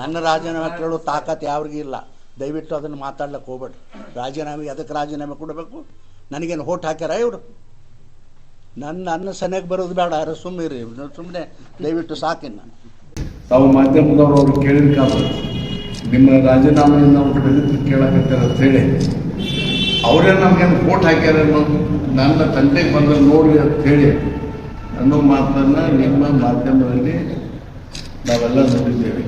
ನನ್ನ ರಾಜೀನಾಮೆ ಕೇಳೋ ತಾಕತ್ತು ಯಾವ್ರಿಗೂ ಇಲ್ಲ. ದಯವಿಟ್ಟು ಅದನ್ನು ಮಾತಾಡ್ಲಿಕ್ಕೆ ಹೋಗ್ಬೇಡ್ರಿ ರಾಜೀನಾಮೆ, ಅದಕ್ಕೆ ರಾಜೀನಾಮೆ ಕೊಡಬೇಕು. ನನಗೇನು ಹೋಟ್ ಹಾಕ್ಯಾರ ಇವರು? ನನ್ನ ಅನ್ನ ಸನಿಯಾಗಿ ಬರೋದು ಬೇಡ ಯಾರು ಸುಮ್ಮನೆ ಸುಮ್ಮನೆ ದಯವಿಟ್ಟು ಸಾಕಿನ ನಾನು. ತಾವು ಮಾಧ್ಯಮದವರು ಅವ್ರು ಕೇಳಿರ್ಕಾದ್ರೆ ನಿಮ್ಮ ರಾಜೀನಾಮೆಯನ್ನು ಅವ್ರು ಬೆಳೆದು ಕೇಳಕತ್ತಾರ ಅಂತ ಹೇಳಿ, ಅವರೇ ನಮಗೇನು ಕೋಟ್ ಹಾಕ್ಯಾರ ನನ್ನ ತಂದೆಗೆ ಬಂದ್ರೆ ನೋಡಿ ಅಂತ ಹೇಳಿ ಅನ್ನೋ ಮಾತನ್ನ ನಿಮ್ಮ ಮಾಧ್ಯಮದಲ್ಲಿ ನಾವೆಲ್ಲ ನೋಡಿದ್ದೇವೆ.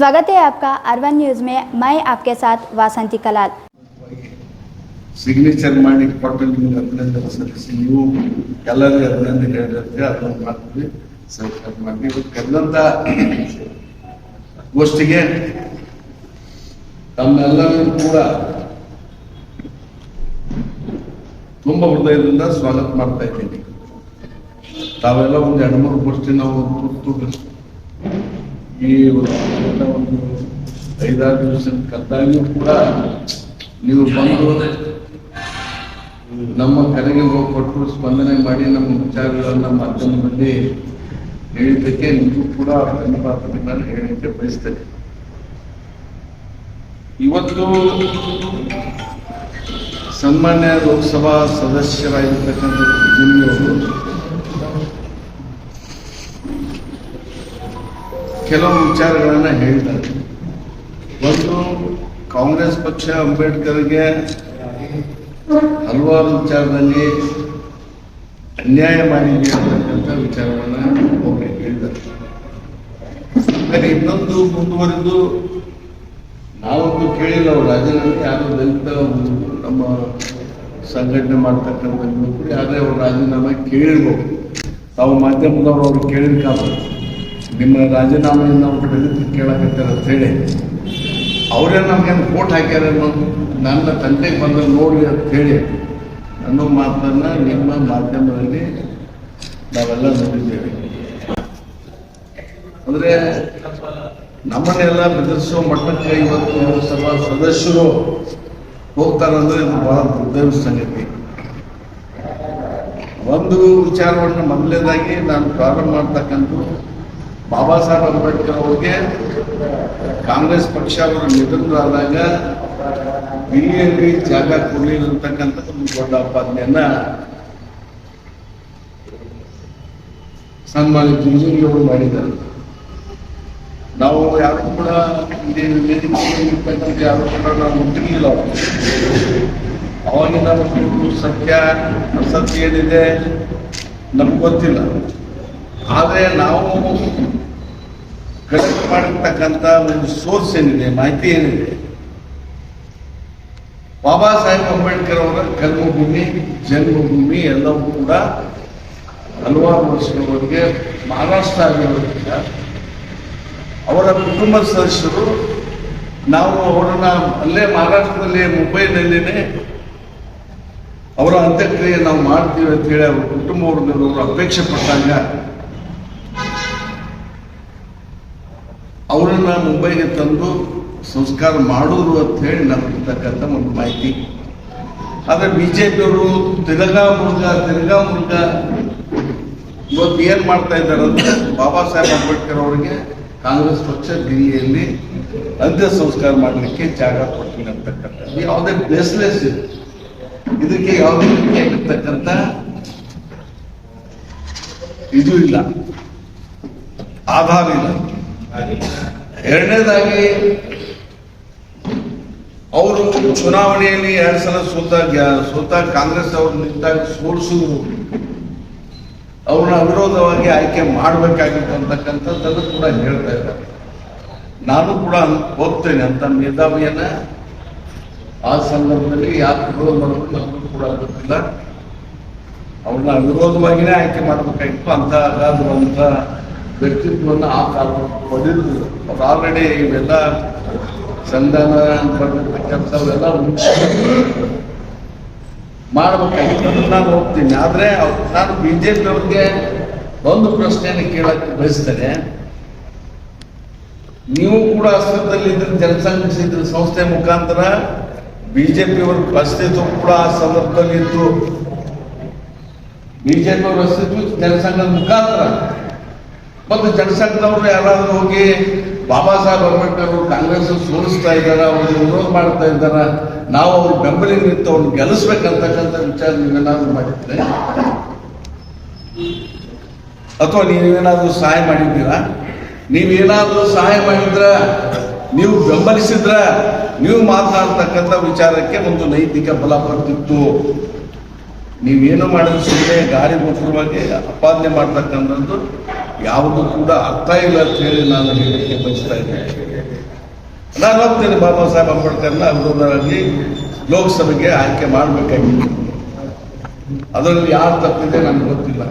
स्वागत है आपका अरवन न्यूज़ में मैं आपके साथ वासंती कलाल ಸಿಗ್ನೇಚರ್ ಮಾಡಿ ಕೊಟ್ಟು ನಿಮ್ಗೆ ಅಭಿನಂದನೆ ಸಲ್ಲಿಸಿ ನೀವು ಎಲ್ಲರಿಗೂ ಅಭಿನಂದನೆ ಹೇಳಿರುತ್ತೆ ಅದನ್ನು ಮಾಡ್ತೀವಿ ಸ್ವೀಕಾರ ಮಾಡಿ ಇವತ್ತು ಕರೆದಂತ ಗೋಷ್ಠಿಗೆ ತಮ್ಮೆಲ್ಲರೂ ಕೂಡ ತುಂಬ ಹೃದಯದಿಂದ ಸ್ವಾಗತ ಮಾಡ್ತಾ ಇದ್ದೀನಿ ತಾವೆಲ್ಲ ಒಂದು ಎರಡು ಮೂರು ಗೋಷ್ಠಿ ನಾವು ತುರ್ತು ಈ ಒಂದು ಐದಾರು ದಿವಸ ಕದ್ದಾಗಿಯೂ ಕೂಡ ನೀವು ಬಂದು ನಮ್ಮ ಕರೆಗೆ ಹೋಗಿ ಕೊಟ್ಟು ಸ್ಪಂದನೆ ಮಾಡಿ ನಮ್ಮ ವಿಚಾರಗಳನ್ನ ಮಾಧ್ಯಮದಲ್ಲಿ ಹೇಳಿದ್ದಕ್ಕೆ ನಿಮಗೂ ಕೂಡ ಧನ್ಯವಾದಗಳನ್ನು ಹೇಳಲಿಕ್ಕೆ ಬಯಸ್ತೇನೆ. ಇವತ್ತು ಸನ್ಮಾನ್ಯ ಲೋಕಸಭಾ ಸದಸ್ಯರಾಗಿರ್ತಕ್ಕಂಥ ಅವರು ಕೆಲವು ವಿಚಾರಗಳನ್ನ ಹೇಳ್ತಾರೆ ಒಂದು, ಕಾಂಗ್ರೆಸ್ ಪಕ್ಷ ಅಂಬೇಡ್ಕರ್ಗೆ ಹಲವಾರು ವಿಚಾರದಲ್ಲಿ ಅನ್ಯಾಯ ಮಾಡಿದೆ ಅಂತಕ್ಕಂಥ ವಿಚಾರವನ್ನ ಒಬ್ಬರು ಹಾಗೆ ಇನ್ನೊಂದು ಮುಂದುವರೆದು, ನಾವೊಂದು ಕೇಳಿಲ್ಲ, ಅವ್ರು ರಾಜೀನಾಮೆ ಯಾರು ದಲಿತ ನಮ್ಮ ಸಂಘಟನೆ ಮಾಡ್ತಕ್ಕಂಥ ಯುವಕರು ಅವರು ಅವ್ರ ರಾಜೀನಾಮೆ ಕೇಳಿರ್ಬೋದು. ತಾವು ಮಾಧ್ಯಮದವರು ಅವ್ರು ಕೇಳಿರ್ಕಾದ್ರೆ ನಿಮ್ಮ ರಾಜೀನಾಮೆಯನ್ನು ಅವರು ದಲಿತರು ಕೇಳಕತ್ತಾರ ಅಂತ ಹೇಳಿ, ಅವರೇ ನಮಗೇನು ವೋಟ್ ಹಾಕ್ಯಾರ ನನ್ನ ತಂದೆಗೆ ಬಂದ್ರೆ ನೋಡಿ ಅಂತ ಹೇಳಿ ಅನ್ನೋ ಮಾತನ್ನ ನಿಮ್ಮ ಮಾಧ್ಯಮದಲ್ಲಿ ನಾವೆಲ್ಲ ನೋಡಿದ್ದೇವೆ. ಅಂದ್ರೆ ನಮ್ಮನ್ನೆಲ್ಲ ಬೆದರಿಸುವ ಮಟ್ಟಕ್ಕೆ ಇವತ್ತು ಸರ್ವ ಸದಸ್ಯರು ಹೋಗ್ತಾರಂದ್ರೆ ಇದು ಬಹಳ ದುರ್ದೈವ ಸಂಗತಿ. ಒಂದು ವಿಚಾರವನ್ನು ಮೊದಲನೇದಾಗಿ ನಾನು ಪ್ರಾರಂಭ ಮಾಡ್ತಕ್ಕಂಥ ಬಾಬಾ ಸಾಹೇಬ್ ಅಂಬೇಡ್ಕರ್ ಅವ್ರಿಗೆ ಕಾಂಗ್ರೆಸ್ ಪಕ್ಷ ಅವರ ನಿಧನರಾದಾಗ ದಿಲ್ಲಿಯಲ್ಲಿ ಜಾಗ ಕೊಡಲಿಲ್ಲ ಅಂತಕ್ಕಂಥ ಒಂದು ದೊಡ್ಡ ಆಪಾದನೆಯನ್ನ ಸನ್ಮಾನ್ಯ ಜುಂಜುಂಗಿ ಅವರು ಮಾಡಿದ್ದಾರೆ. ನಾವು ಯಾರು ಕೂಡ ಯಾರು ಕೂಡ ನಾವು ಮುಟ್ಟಿರಲಿಲ್ಲ ಅವಾಗಿನ ಒಂದು ಸತ್ಯ, ಅಸತ್ಯ ಏನಿದೆ ನಮ್ಗೆ ಗೊತ್ತಿಲ್ಲ. ಆದರೆ ನಾವು ಕಲೆಕ್ಟ್ ಮಾಡಿರ್ತಕ್ಕಂಥ ಒಂದು ಸೋರ್ಸ್ ಏನಿದೆ ಮಾಹಿತಿ ಏನಿದೆ? ಬಾಬಾ ಸಾಹೇಬ್ ಅಂಬೇಡ್ಕರ್ ಅವರ ಕರ್ಮಭೂಮಿ ಜನ್ಮಭೂಮಿ ಎಲ್ಲವೂ ಕೂಡ ಹಲವಾರು ವರ್ಷಗಳವರೆಗೆ ಮಹಾರಾಷ್ಟ್ರ ಆಗಿರೋದ್ರಿಂದ ಅವರ ಕುಟುಂಬ ಸದಸ್ಯರು ನಾವು ಅವರನ್ನ ಅಲ್ಲೇ ಮಹಾರಾಷ್ಟ್ರದಲ್ಲಿ ಮುಂಬೈನಲ್ಲಿನೇ ಅವರ ಅಂತ್ಯಕ್ರಿಯೆ ನಾವು ಮಾಡ್ತೀವಿ ಅಂತ ಹೇಳಿ ಅವ್ರ ಕುಟುಂಬವರ್ಗದವರು ಅಪೇಕ್ಷೆ ಪಟ್ಟಂಗ ಅವರನ್ನ ಮುಂಬೈಗೆ ತಂದು ಸಂಸ್ಕಾರ ಮಾಡೋರು ಅಂತ ಹೇಳಿ ನಮ್ಗಿರ್ತಕ್ಕಂಥ ಒಂದು ಮಾಹಿತಿ. ಆದ್ರೆ ಬಿಜೆಪಿಯವರು ತಿರ್ಗಾ ಮುರುಗ ತಿರ್ಗಾ ಮುರುಗ ಇವತ್ತು ಏನ್ ಮಾಡ್ತಾ ಇದ್ದಾರೆ ಅಂದ್ರೆ ಬಾಬಾ ಸಾಹೇಬ್ ಅಂಬೇಡ್ಕರ್ ಅವರಿಗೆ ಕಾಂಗ್ರೆಸ್ ಪಕ್ಷ ದಿಲ್ಲಿಯಲ್ಲಿ ಅಂತ್ಯ ಸಂಸ್ಕಾರ ಮಾಡಲಿಕ್ಕೆ ಜಾಗ ಕೊಡ್ತೀನಿ ಅಂತಕ್ಕಂಥದ್ದು. ಯಾವುದೇ ಬೇಸ್ಲೆಸ್ ಇದೆ ಇದಕ್ಕೆ ಯಾವುದೇ ರೀತಿಯಾಗಿರ್ತಕ್ಕಂಥ ಇದು ಇಲ್ಲ. ಆಧಾರ ಇಲ್ಲ. ಎರಡನೇದಾಗಿ, ಅವರು ಚುನಾವಣೆಯಲ್ಲಿ ಎರಡು ಸಲ ಸೋತ ಸೋತ ಕಾಂಗ್ರೆಸ್ ಅವರು ನಿಂತಾಗ ಸೋಲಿಸಿದ್ರು ಅವ್ರನ್ನ ಅವಿರೋಧವಾಗಿ ಆಯ್ಕೆ ಮಾಡಬೇಕಾಗಿತ್ತು ಅಂತಕ್ಕಂಥದ್ದನ್ನು ಕೂಡ ಹೇಳ್ತಾ ಇದ್ದಾರೆ ನಾನು ಕೂಡ ಹೋಗ್ತೇನೆ ಅಂತ ಮೇಧಾವಿಯನ್ನ. ಆ ಸಂದರ್ಭದಲ್ಲಿ ಯಾಕೆ ವಿರೋಧ ಮಾಡಬೇಕು ನನಗೂ ಕೂಡ ಗೊತ್ತಿಲ್ಲ. ಅವ್ರನ್ನ ಅವಿರೋಧವಾಗಿನೇ ಆಯ್ಕೆ ಮಾಡಬೇಕಾಗಿತ್ತು ಅಂತ ಅಗಾಧವಂತ ವ್ಯಕ್ತಿತ್ವವನ್ನು ಆ ಪಡೆದಿದ್ರು ಅವ್ರು ಆಲ್ರೆಡಿ ಇವೆಲ್ಲ ಸಂಧಾನ ಕೆಲಸ ಮಾಡಬೇಕಾಗಿತ್ತು. ಅದನ್ನ ನಾನು ಹೋಗ್ತೀನಿ. ಆದರೆ ನಾನು ಬಿಜೆಪಿ ಅವ್ರಿಗೆ ಒಂದು ಪ್ರಶ್ನೆಯನ್ನು ಕೇಳಕ್ಕೆ ಬಯಸ್ತೇನೆ. ನೀವು ಕೂಡ ಅಸ್ತ್ರದಲ್ಲಿದ್ದರೆ ಜನಸಂಘ ಸಂಸ್ಥೆ ಮುಖಾಂತರ ಬಿಜೆಪಿಯವರ ಅಸ್ತಿತ್ವ ಕೂಡ ಆ ಸಂದರ್ಭದಲ್ಲಿ ಇತ್ತು ಅವರು ಅಸ್ತಿತ್ವ ಜನಸಂಘದ ಮುಖಾಂತರ. ಮತ್ತು ಜನಸಂಘದವರು ಯಾರಾದ್ರೂ ಹೋಗಿ ಬಾಬಾ ಸಾಹೇಬ್ ಅಂಬೇಡ್ಕರ್ ಅವರು ಕಾಂಗ್ರೆಸ್ ಸೋಲಿಸ್ತಾ ಇದ್ದಾರೆ, ಅವ್ರಿಗೆ ವಿರೋಧ ಮಾಡ್ತಾ ಇದ್ದಾರೆ, ನಾವು ಅವ್ರ ಬೆಂಬಲಿ ನಿಂತು ಅವ್ರನ್ನ ಗೆಲ್ಲಿಸ್ಬೇಕಂತಕ್ಕಂಥ ವಿಚಾರ ನೀವೇನಾದ್ರೂ ಮಾಡಿದ್ರೆ? ಅಥವಾ ನೀವೇನಾದ್ರೂ ಸಹಾಯ ಮಾಡಿದ್ದೀರಾ? ನೀವೇನಾದ್ರೂ ಸಹಾಯ ಮಾಡಿದ್ರ? ನೀವು ಬೆಂಬಲಿಸಿದ್ರ? ನೀವು ಮಾತನಾಡ್ತಕ್ಕಂಥ ವಿಚಾರಕ್ಕೆ ಒಂದು ನೈತಿಕ ಬಲ ಬರ್ತಿತ್ತು. ನೀವೇನು ಮಾಡಿದ್ರು ಸುಮ್ಮನೆ ಗಾರಿ ಗೋಪುರವಾಗಿ ಅಪಾದನೆ ಮಾಡ್ತಕ್ಕಂಥದ್ದು ಯಾವುದು ಕೂಡ ಅರ್ಥ ಇಲ್ಲ ಅಂತ ಹೇಳಿ ನಾನು ಹೇಳಲಿಕ್ಕೆ ಬಯಸ್ತಾ ಇದ್ದೇನೆ. ನಾನು ಹೋಗ್ತೇನೆ ಬಾಬಾ ಸಾಹೇಬ್ ಅಂಬೇಡ್ಕರ್ನ ಅವರಲ್ಲಿ ಲೋಕಸಭೆಗೆ ಆಯ್ಕೆ ಮಾಡಬೇಕಾಗಿತ್ತು. ಅದರಲ್ಲಿ ಯಾರು ತಪ್ಪಿದೆ ನನಗೆ ಗೊತ್ತಿಲ್ಲ.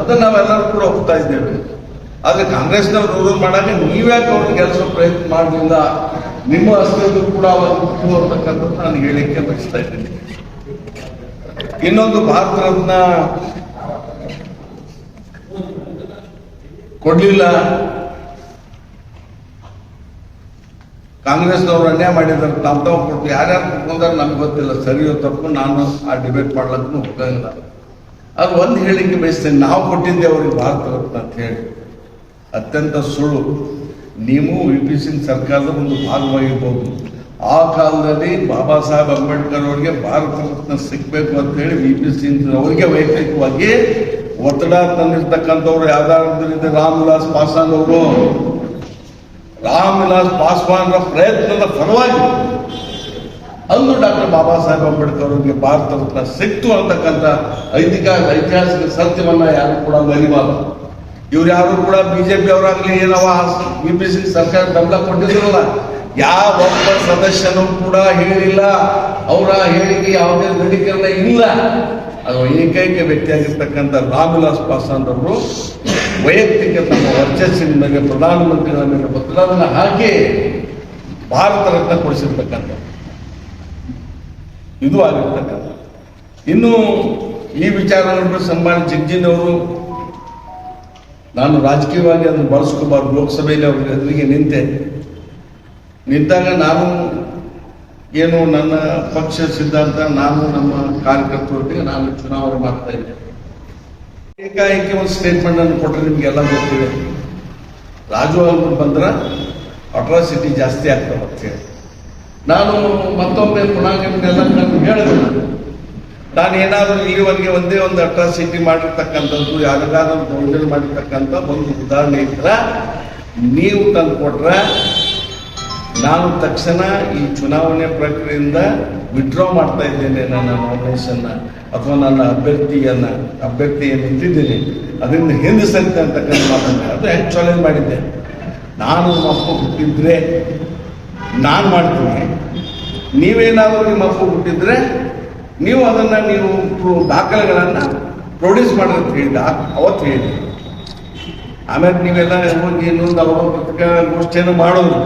ಅದನ್ನು ನಾವೆಲ್ಲರೂ ಕೂಡ ಒಪ್ತಾ ಇದ್ದೇವೆ. ಆದ್ರೆ ಕಾಂಗ್ರೆಸ್ನವ್ರು ರೂಲ್ ಮಾಡಾಗ ನೀವ್ಯಾಕೆ ಅವ್ರಿಗೆ ಕೆಲಸ ಪ್ರಯತ್ನ ಮಾಡಲಿಲ್ಲ? ನಿಮ್ಮ ಅಸ್ತಿತ್ವ ಕೂಡ ಅವರು ಅಂತಕ್ಕಂಥದ್ದು ನಾನು ಹೇಳಿಕೆ ಬಯಸ್ತಾ ಇದ್ದೀನಿ. ಇನ್ನೊಂದು ಭಾರತ ರತ್ನ ಕೊಡ್ಲಿಲ್ಲ. ಕಾಂಗ್ರೆಸ್ನವ್ರು ಅನ್ಯಾಯ ಮಾಡಿದ್ದಾರೆ. ತಾವು ತಾವು ಕೊಟ್ಟು ಯಾರ್ಯಾರು ಕೊಟ್ಕೊಂಡಾರೆ ನಮ್ಗೆ ಗೊತ್ತಿಲ್ಲ. ಸರಿಯೋ ತಪ್ಪು ನಾನು ಆ ಡಿಬೇಟ್ ಮಾಡ್ಲಕ್ಕೂ ಹೋಗಂಗಿಲ್ಲ ಅದು ಒಂದು ಹೇಳಿಕೆ ಬಯಸ್ತೇನೆ. ನಾವು ಕೊಟ್ಟಿದ್ದೆ ಅವ್ರಿಗೆ ಭಾರತ ರತ್ನ ಅಂತ ಹೇಳಿ. ಅತ್ಯಂತ ಸುಳ್ಳು. ನೀವು ವಿ ಪಿ ಸಿಂಗ್ ಸರ್ಕಾರದ ಒಂದು ಭಾಗವಾಗಿರ್ಬೋದು. ಆ ಕಾಲದಲ್ಲಿ ಬಾಬಾ ಸಾಹೇಬ್ ಅಂಬೇಡ್ಕರ್ ಅವರಿಗೆ ಭಾರತ ರತ್ನ ಸಿಗ್ಬೇಕು ಅಂತ ಹೇಳಿ ವಿ ಪಿ ಸಿಂಗ್ ಅವರಿಗೆ ವೈಯಕ್ತಿಕವಾಗಿ ಒತ್ತಡ ತಂದಿರ್ತಕ್ಕಂಥವ್ರು ಯಾವ್ದಾರಿದ್ದ ರಾಮ್ ವಿಲಾಸ್ ಪಾಸ್ವಾನ್ ಅವರು. ರಾಮ್ ವಿಲಾಸ್ ಪಾಸ್ವಾನ್ರ ಪ್ರಯತ್ನದ ಫಲವಾಗಿ ಅಂದು ಡಾಕ್ಟರ್ ಬಾಬಾ ಸಾಹೇಬ್ ಅಂಬೇಡ್ಕರ್ ಅವರಿಗೆ ಭಾರತ ರತ್ನ ಸಿಕ್ತು ಅಂತಕ್ಕಂಥ ಐತಿಕ ಐತಿಹಾಸಿಕ ಸತ್ಯವನ್ನ ಯಾರು ಕೂಡ ಮರಿಬಾರದು. ಇವ್ರು ಯಾರು ಕೂಡ ಬಿಜೆಪಿ ಅವರಾಗ್ಲಿ ಏನವ ಬಿ ಪಿ ಸಿ ಸರ್ಕಾರ ಬೆಂಬಲ ಕೊಟ್ಟಿದ್ರಲ್ಲ. ಯಾವ ಸದಸ್ಯನು ಕೂಡ ಹೇಳಿಲ್ಲ. ಅವರ ಹೇಳಿಕೆ ಯಾವುದೇ ದೃಢೀಕರಣ ಇಲ್ಲ. ಅದು ಏಕೈಕ ವ್ಯಕ್ತಿಯಾಗಿರ್ತಕ್ಕಂಥ ರಾಮ್ವಿಲಾಸ್ ಪಾಸ್ವಾನ್ ಅವರು ವೈಯಕ್ತಿಕ ತಮ್ಮ ವರ್ಚಸ್ಸಿನ ಮೇಲೆ ಪ್ರಧಾನಮಂತ್ರಿಗಳ ಮೇಲೆ ಬದಲಾವಣೆ ಹಾಕಿ ಭಾರತ ರತ್ನ ಕೊಡಿಸಿರ್ತಕ್ಕಂಥ ಇದು ಆಗಿರ್ತಕ್ಕಂಥ. ಇನ್ನು ಈ ವಿಚಾರಗಳನ್ನು ಸನ್ಮಾನ ಜಗ್ಜಿನ್ ಅವರು ನಾನು ರಾಜಕೀಯವಾಗಿ ಅದನ್ನು ಬಳಸ್ಕೋಬಾರ್ದು, ಲೋಕಸಭೆಯಲ್ಲಿ ಅವರು ಎದುರಿಗೆ ನಿಂತೆ. ನಿಂತಾಗ ನಾನು ಏನು ನನ್ನ ಪಕ್ಷ ಸಿದ್ಧಾಂತ, ನಾನು ನಮ್ಮ ಕಾರ್ಯಕರ್ತರೊಟ್ಟಿಗೆ ನಾನು ಚುನಾವಣೆ ಮಾಡ್ತಾ ಇದ್ದೆ. ಏಕಾಏಕಿ ಒಂದು ಸ್ಟೇಟ್ಮೆಂಟ್ ಅನ್ನು ಕೊಟ್ಟರೆ ನಿಮಗೆಲ್ಲ ಗೊತ್ತಿದೆ. ರಾಜು ಅವ್ರು ಬಂದ್ರೆ ಅಟ್ರಾಸಿಟಿ ಜಾಸ್ತಿ ಆಗ್ತವೆ ಅಂತೇಳಿ ನಾನು ಮತ್ತೊಮ್ಮೆ ಪುನಃ ನಾನು ಹೇಳಿದೆ ನಾನು. ನಾನು ಏನಾದರೂ ಇಲ್ಲಿವರೆಗೆ ಒಂದೇ ಒಂದು ಅಟ್ರಾಸಿಟಿ ಮಾಡಿರ್ತಕ್ಕಂಥದ್ದು, ಯಾರಿಗಾದ್ರೂ ದೌರ್ಜನ್ಯ ಮಾಡಿರ್ತಕ್ಕಂಥ ಒಂದು ಉದಾಹರಣೆ ಇದ್ರ, ನೀವು ತಂದು ಕೊಟ್ರೆ ನಾನು ತಕ್ಷಣ ಈ ಚುನಾವಣೆ ಪ್ರಕ್ರಿಯೆಯಿಂದ ವಿಡ್ರಾ ಮಾಡ್ತಾ ಇದ್ದೇನೆ ನನ್ನ ನಾಮಿನೇಷನ್ನ ಅಥವಾ ನನ್ನ ಅಭ್ಯರ್ಥಿಯನ್ನ, ಅಭ್ಯರ್ಥಿಯನ್ನು ಇದ್ದಿದ್ದೇನೆ ಅದರಿಂದ ಹಿಂದೆ ಸರಿತೆ ಅಂತಕ್ಕಂಥ ಮಾತನ್ನ ಅದು ಹೆಚ್ಚು ಚಾಲೆಂಜ್ ಮಾಡಿದ್ದೆ. ನಾನು ನಮ್ಮ ಅಪ್ಪ ಹುಟ್ಟಿದ್ರೆ ನಾನು ಮಾಡ್ತೀನಿ. ನೀವೇನಾದರೂ ನಿಮ್ಮ ಅಪ್ಪ ಹುಟ್ಟಿದ್ರೆ ನೀವು ಅದನ್ನು ನೀವು ದಾಖಲೆಗಳನ್ನು ಪ್ರೊಡ್ಯೂಸ್ ಮಾಡಿ ಅಂತ ಹೇಳಿದ ಅವತ್ತು ಹೇಳಿ. ಆಮೇಲೆ ನೀವೆಲ್ಲ ಹೋಗಿ ಇನ್ನೊಂದು ಪತ್ರಿಕಾಗೋಷ್ಠಿಯನ್ನು ಮಾಡೋದು.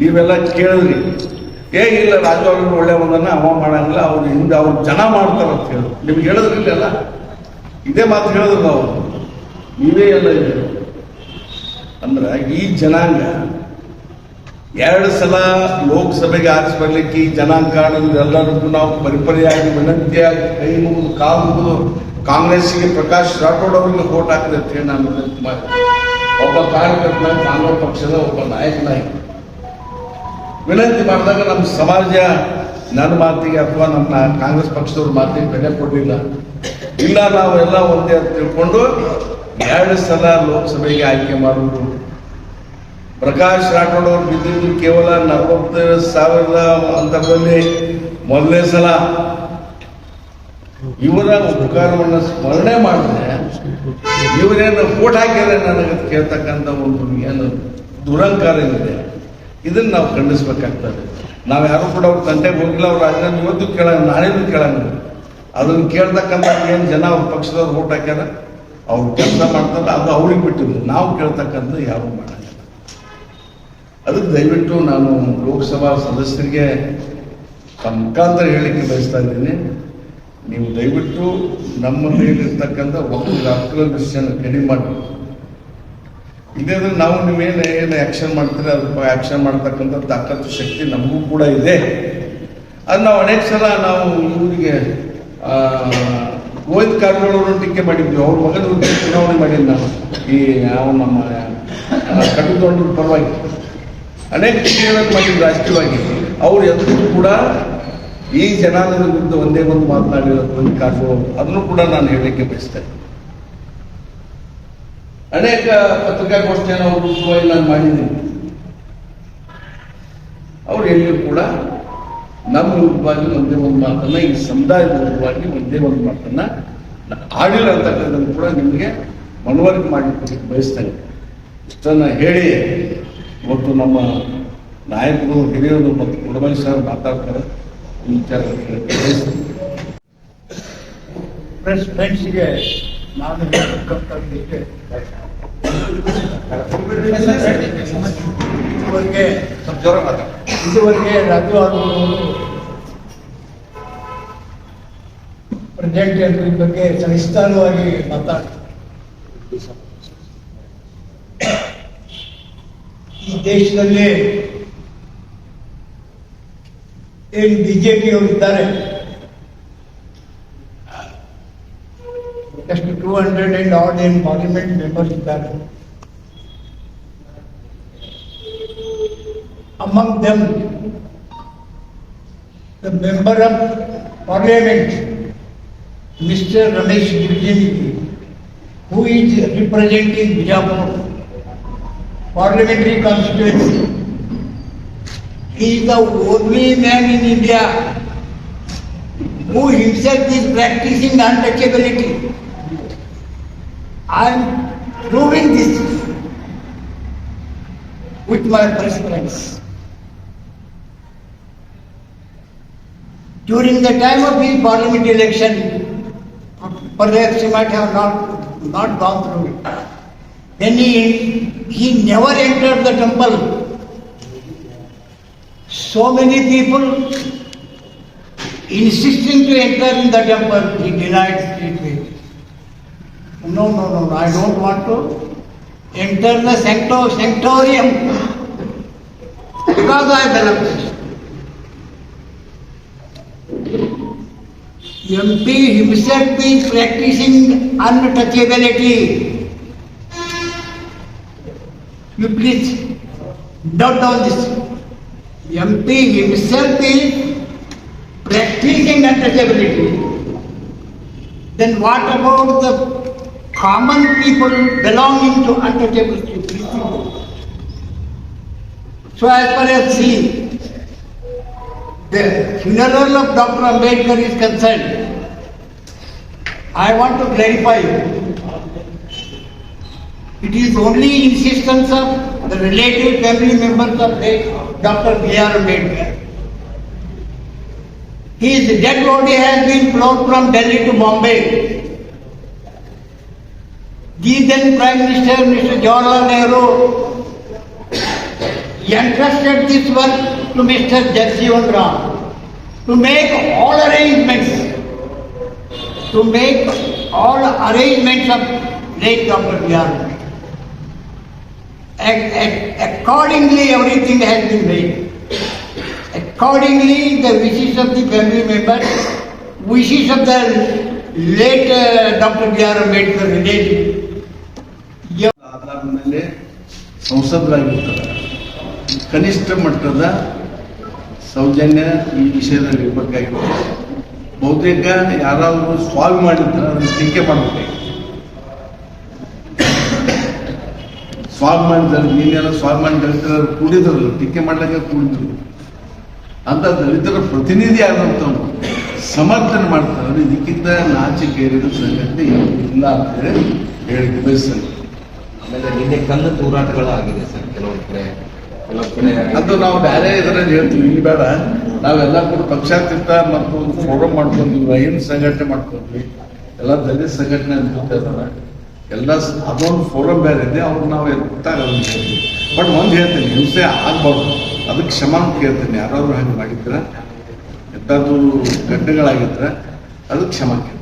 ನೀವೆಲ್ಲ ಕೇಳಿದ್ರಿ. ಏ, ಇಲ್ಲ ರಾಜು ಅವ್ರಿಗೆ ಒಳ್ಳೆ ಒಂದನ್ನ ಅವ ಮಾಡಂಗಿಲ್ಲ ಅವ್ರು ಹಿಂದೆ ಅವ್ರು ಜನ ಮಾಡ್ತಾರ ಅಂತ ಹೇಳಿ. ನಿಮ್ಗೆ ಹೇಳಿದ್ರಿಲ್ಲ ಇದೇ ಮಾತು ಹೇಳಿದ್ರು ನಾವು. ನೀವೇ ಎಲ್ಲ ಅಂದ್ರೆ ಈ ಜನಾಂಗ ಎರಡು ಸಲ ಲೋಕಸಭೆಗೆ ಆರಿಸಿ ಬರ್ಲಿಕ್ಕೆ ಈ ಜನಾಂಗ ಎಲ್ಲರಿಗೂ ನಾವು ಪರಿಪರಿಯಾಗಿ ವಿನಂತಿಯಾಗಿ ಕೈ ಮುಗಿದು ಕಾಲು ಮುಗಿದು ಕಾಂಗ್ರೆಸ್ಸಿಗೆ ಪ್ರಕಾಶ್ ರಾಠೋಡ್ ಅವರಿಗೆ ಓಟ್ ಹಾಕಿದೆ ಅಂತ ಹೇಳಿ ನಾನು ಒಬ್ಬ ಕಾರ್ಯಕರ್ತನ ಕಾಂಗ್ರೆಸ್ ಪಕ್ಷದ ಒಬ್ಬ ನಾಯಕನಾಗಿ ವಿನಂತಿ ಮಾಡಿದಾಗ ನಮ್ಮ ಸಮಾಜ ನನ್ನ ಮಾತಿಗೆ ಅಥವಾ ನಮ್ಮ ಕಾಂಗ್ರೆಸ್ ಪಕ್ಷದವ್ರ ಮಾತಿಗೆ ಬೆಲೆ ಕೊಡಲಿಲ್ಲ. ಇಲ್ಲ ನಾವೆಲ್ಲ ಒಂದೇ ಅಂತ ತಿಳ್ಕೊಂಡು ಎರಡು ಸಲ ಲೋಕಸಭೆಗೆ ಆಯ್ಕೆ ಮಾಡುವುದು. ಪ್ರಕಾಶ್ ರಾಠೋಡ್ ಅವರು ಬಿದ್ದಿದ್ದು ಕೇವಲ ನಲವತ್ತು ಸಾವಿರದ ಅಂತರದಲ್ಲಿ ಮೊದಲನೇ ಸಲ. ಇವರ ಉಪಕಾರವನ್ನು ಸ್ಮರಣೆ ಮಾಡಿದ್ರೆ ಇವರೇನು ಓಟ್ ಹಾಕಿದ್ರೆ ನನಗೆ ಕೇಳ್ತಕ್ಕಂಥ ಒಂದು ಏನು ದುರಂಕಾರ ಏನಿದೆ ಇದನ್ನ ನಾವು ಖಂಡಿಸ್ಬೇಕಾಗ್ತದೆ. ನಾವು ಯಾರು ಕೂಡ ಅವ್ರ ತಂಟೆಗೆ ಹೋಗಿಲ್ಲ, ಅವ್ರ ರಾಜೀನಾಮೆ ಇವತ್ತು ಕೇಳಂಗ ನಾಳೆನೂ ಕೇಳಂಗ ಅದನ್ನು ಕೇಳ್ತಕ್ಕಂಥ ಏನು ಜನ ಅವ್ರ ಪಕ್ಷದವ್ರು ಓಟ್ ಹಾಕ್ಯಾರ, ಅವ್ರು ಕೆಲಸ ಮಾಡ್ತಾರೆ, ಅದು ಅವ್ರಿಗೆ ಬಿಟ್ಟಿದ್ರು ನಾವು ಕೇಳ್ತಕ್ಕಂಥ ಯಾರು ಮಾಡಲ್ಲ. ಅದಕ್ಕೆ ದಯವಿಟ್ಟು ನಾನು ಲೋಕಸಭಾ ಸದಸ್ಯರಿಗೆ ತಮ್ಮ ಮುಖಾಂತರ ಹೇಳಿಕೆ ಬಯಸ್ತಾ ಇದ್ದೀನಿ. ನೀವು ದಯವಿಟ್ಟು ನಮ್ಮ ಮೇಲಿರ್ತಕ್ಕಂಥ ರಾಷ್ಟ್ರೀಯ ಮಿಷನ್ ಕಡಿಮೆ ಮಾಡಬೇಕು ಇದೇ ನಾವು ನೀವೇನು ಏನು ಆಕ್ಷನ್ ಮಾಡ್ತೀರಿ ಅದ್ರ ಆಕ್ಷನ್ ಮಾಡ್ತಕ್ಕಂಥ ತಾಕತ್ತು, ಶಕ್ತಿ ನಮಗೂ ಕೂಡ ಇದೆ. ಅದು ನಾವು ಅನೇಕ ಸಲ ನಾವು ಇವರಿಗೆ ಗೋವಿಂದ ಕಾರಜೋಳ ಅವರು ಟೀಕೆ ಮಾಡಿದ್ವಿ. ಅವ್ರ ಮಗನ ಚುನಾವಣೆ ಮಾಡಿದ್ವಿ ನಾವು ಈ, ಯಾವ ನಮ್ಮ ಕಟುದೊಂಡರ ಪರವಾಗಿ. ಅನೇಕ ಟೀಕೆಗಳನ್ನು ಮಾಡಿದ್ವಿ ರಾಜಕೀಯವಾಗಿ. ಅವ್ರು ಎಲ್ಲರೂ ಕೂಡ ಈ ಜನಾಂಗದ ವಿರುದ್ಧ ಒಂದೇ ಒಂದು ಮಾತನಾಡಿರೋ ಗೋವಿಂದ ಕಾರಜೋಳ ಅದನ್ನು ಕೂಡ ನಾನು ಹೇಳಲಿಕ್ಕೆ ಬಯಸ್ತೇನೆ. ಅನೇಕ ಪತ್ರಿಕಾಗೋಷ್ಠಿಯನ್ನು ಅವರು ರೂಪವಾಗಿ ನಾನು ಮಾಡಿದ್ದೀನಿ ಅವ್ರು ಎಲ್ಲಿಯೂ ಕೂಡ ನಮ್ಮ ರೂಪವಾಗಿ ಒಂದೇ ಒಂದು ಮಾತನ್ನ, ಈ ಸಮುದಾಯದ ರೂಪವಾಗಿ ಒಂದೇ ಒಂದು ಮಾತನ್ನ ಆಡಿಲ್ಲ ಅಂತಕ್ಕಂಥದ್ದು ಕೂಡ ನಿಮಗೆ ಮನವರಿಕೆ ಮಾಡಲಿಕ್ಕೆ ಬಯಸ್ತೇನೆ ಇಷ್ಟನ್ನ ಹೇಳಿ, ಇವತ್ತು ನಮ್ಮ ನಾಯಕರು, ಹಿರಿಯರು ಮತ್ತು ಕುಡಮೈ ಸರ್ ಮಾತಾಡ್ತಾರೆ. ಈ ವಿಚಾರ ಹೇಳಕ್ಕೆ ಬಯಸ್ತೇನೆ ಪ್ರೆಸ್ ಫ್ರೆಂಡ್ಸ್ಗೆ ನಾನು ಹೇಳ್ತಕ್ಕಂಥದ್ದಿಕ್ಕೆ ಇದುವರೆಗೆ ಇದುವರೆಗೆ ರಾಜು ಅವರು ಪ್ರೆಸೆಂಟ್ ಈ ಬಗ್ಗೆ ಸವಿಸ್ತಾರವಾಗಿ ಮಾತಾಡ ಈ ದೇಶದಲ್ಲಿ ಏನು ಬಿಜೆಪಿಯವರು ಟೂ ಹಂಡ್ರೆಡ್ ಅಂಡ್ ಆಡ್ ಏನ್ ಪಾರ್ಲಿಮೆಂಟ್ ಮೆಂಬರ್ಸ್ ಇದ್ದಾರೆ among them the member of parliament mister Ramesh ಜಿರ್ಜಿನಿ who is representing Bijapur parliamentary constituency. He is the only man in India who himself is practicing untouchability. I am proving this with my press friends. During the time of the parliament election, perhaps he might have not, not gone through it. Then he, he never entered the temple. So many people insisting to enter in the temple, he denied straightway. No, no, no, I don't want to enter the sancto sanctorium because I it. MP himself is practicing untouchability. You please note down this. MP himself is practicing untouchability. Then what about the common people belonging to? Please think. So as far as see, the funeral of Dr. Ambedkar is concerned, I want to clarify. It is only insistence of the related family members of Dr. B.R. Ambedkar. His dead body has been flown from Delhi to Bombay. The then Prime Minister, Mr. Jawaharlal Nehru, entrusted this work to Mr. Jagjeevan Ram to make all arrangements, to make all arrangements of late Dr. B.R. Accordingly, everything has been made. Accordingly, the wishes of the family members, wishes of the late uh, Dr. B.R. Ambedkar relative. ಆಧಾರದ ಮೇಲೆ ಸಂಸದರಾಗಿರ್ತಾರೆ ಕನಿಷ್ಠ ಮಟ್ಟದ ಸೌಜನ್ಯ ಈ ವಿಷಯದಲ್ಲಿ ಇರಬೇಕಾಗಿತ್ತು. ಬಹುತೇಕ ಯಾರಾದರೂ ಸ್ವಾಮಿ ಮಾಡಿರ್ತಾರೆ, ಅದನ್ನು ಟೀಕೆ ಮಾಡಬೇಕು. ಸ್ವಾಭಿಮಾನಿ ದಲಿತ ನೀನೆಲ್ಲ ಸ್ವಾಭಿಮಾನಿ ಮಾಡಿದ್ರು ಕೂಡಿದ್ರಲ್ಲ, ಟೀಕೆ ಮಾಡ್ಲಿಕ್ಕೆ ಕೂಡಿದ್ರು. ಅಂತ ದಲಿತರ ಪ್ರತಿನಿಧಿ ಆದಂಥವ್ರು ಸಮರ್ಥನೆ ಮಾಡ್ತಾರೆ ಇದಕ್ಕಿಂತ ನಾಚಿಕೇರಿದ ಸಂಗತಿ ಇಲ್ಲ ಅಂತ ಹೇಳಿ ಹೇಳಿಕೆ ಬಯಸ್ತೇನೆ. ಆಮೇಲೆ ನಿನ್ನೆ ಕಲ್ಲು ತೂರಾಟಗಳು ಆಗಿದೆ ಸರ್ ಕೆಲವೊಂದು ಕಡೆ ಕೆಲವೊಂದು ಕಡೆ ಅದು ನಾವು ಬೇರೆ ಇದರಲ್ಲಿ ಹೇಳ್ತೀವಿ ಇಲ್ಲಿ ಬೇಡ. ನಾವೆಲ್ಲ ಕೂಡ ಪಕ್ಷಾತೀತ ಮತ್ತು ಒಂದು ಫೋರಂ ಮಾಡ್ಕೊಂಡ್ವಿ ಏನು ಸಂಘಟನೆ ಮಾಡ್ಕೊಂಡ್ವಿ. ಎಲ್ಲ ದಲಿತ ಸಂಘಟನೆ ಅಂತ ಎಲ್ಲ ಸ- ಅದೊಂದು ಫೋರಂ ಬೇರೆ ಇದೆ ಅವ್ರು ನಾವು ಹೇಳ್ತೀವಿ. ಬಟ್ ಒಂದು ಹೇಳ್ತೀನಿ ಹಿಂಸೆ ಆಗ್ಬಾರ್ದು. ಅದಕ್ಕೆ ಕ್ಷಮ ಕೇಳ್ತೀನಿ. ಯಾರಾದ್ರೂ ಹಾಗೆ ಮಾಡಿದ್ರ ಎಂಥದ್ದು ಘಟನೆಗಳಾಗಿದ್ರೆ ಅದಕ್ಕೆ ಕ್ಷಮ ಕೇಳ್ತೀನಿ.